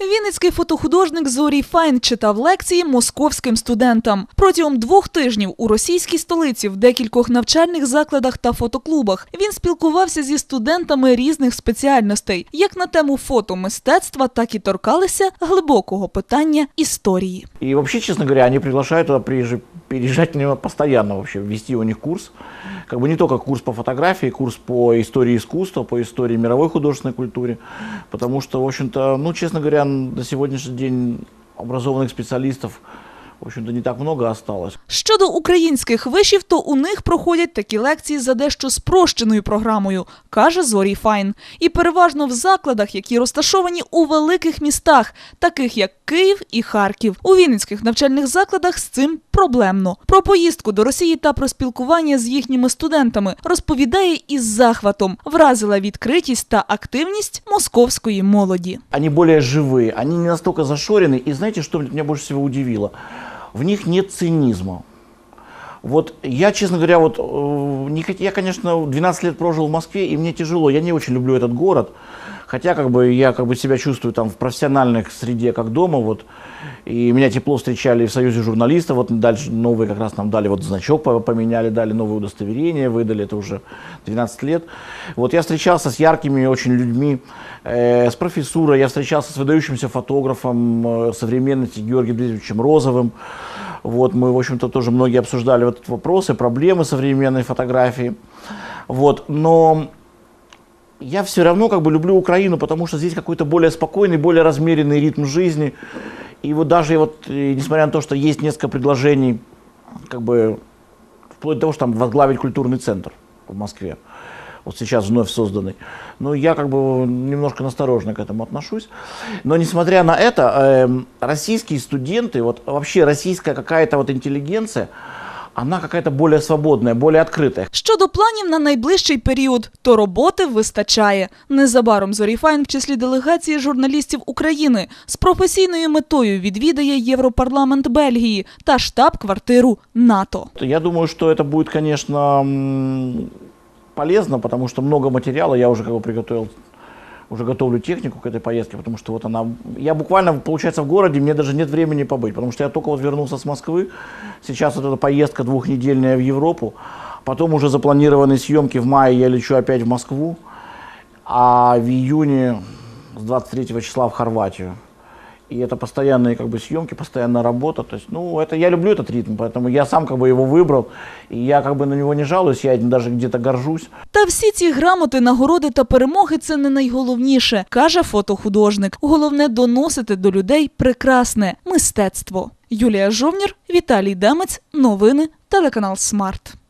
Вінницький фотохудожник Зорій Файн читав лекції московським студентам. Протягом двох тижнів у російській столиці в декількох навчальних закладах та фотоклубах він спілкувався зі студентами різних спеціальностей, як на тему фото мистецтва, так і торкалися глибокого питання історії. І вообще, чесно говоря, вони приглашають туди приезжать, него постоянно вообще, ввести у них курс. Как бы не только курс по фотографии, курс по истории искусства, по истории мировой художественной культуре. Потому что, в общем-то, ну, честно говоря, на сегодняшний день образованных специалистов, в общем-то, не так много осталось. Щодо українських вишів, то у них проходять такі лекції за дещо спрощеною програмою, каже Зорій Файн. І переважно в закладах, які розташовані у великих містах, таких як Київ і Харків. У вінницьких навчальних закладах з цим проблемно. Про поїздку до Росії та про спілкування з їхніми студентами розповідає із захватом. Вразила відкритість та активність московської молоді. Они более живые, они не настолько зашорены. И знаете, что меня больше всего удивило? В них нет цинизма. Вот я, честно говоря, вот э, не я, конечно, 12 лет прожил в Москве, и мне тяжело. Я не очень люблю этот город. Хотя, как бы, я как бы себя чувствую там в профессиональной среде, как дома, вот. И меня тепло встречали в Союзе журналистов, вот дальше новые как раз нам дали, вот значок по- поменяли, дали новое удостоверение, выдали, это уже 12 лет. Вот я встречался с яркими очень людьми, э, с профессурой, я встречался с выдающимся фотографом э, современности Георгием Дмитриевичем Розовым. Вот, мы, в общем-то, тоже многие обсуждали вот этот вопрос и проблемы современной фотографии. Вот, но я все равно как бы люблю Украину, потому что здесь какой-то более спокойный, более размеренный ритм жизни. И вот даже вот, э, несмотря на то, что есть несколько предложений, как бы, вплоть до того, что там возглавить культурный центр в Москве, вот сейчас вновь созданный. Но я как бы немножко насторожно к этому отношусь. Но несмотря на это, эм, российские студенты, вот вообще российская какая-то вот интеллигенция, она какая-то более свободная, более открытая. Щодо планів на найближчий період, то роботи вистачає. Незабаром Зорій Файн в числі делегації журналістів України з професійною метою відвідає Європарламент Бельгії та штаб-квартиру НАТО. Я думаю, что это будет, конечно, м, полезно, потому что много материала я уже как бы приготовил, уже готовлю технику к этой поездке, потому что вот она, я буквально, получается, в городе, мне даже нет времени побыть, потому что я только вот вернулся с Москвы, сейчас вот эта поездка двухнедельная в Европу, потом уже запланированы съемки, в мае я лечу опять в Москву, а в июне с 23 числа в Хорватию. И это постоянные как бы съемки, постоянная работа. То есть, ну, это я люблю этот ритм, поэтому я сам как бы его выбрал, и я как бы на него не жалуюсь, я этим даже где-то горжусь. Та всі ці грамоти, нагороди та перемоги це не найголовніше, каже фотохудожник. Головне доносити до людей прекрасне мистецтво. Юлія Жовнір, Віталій Демець, новини, телеканал Смарт.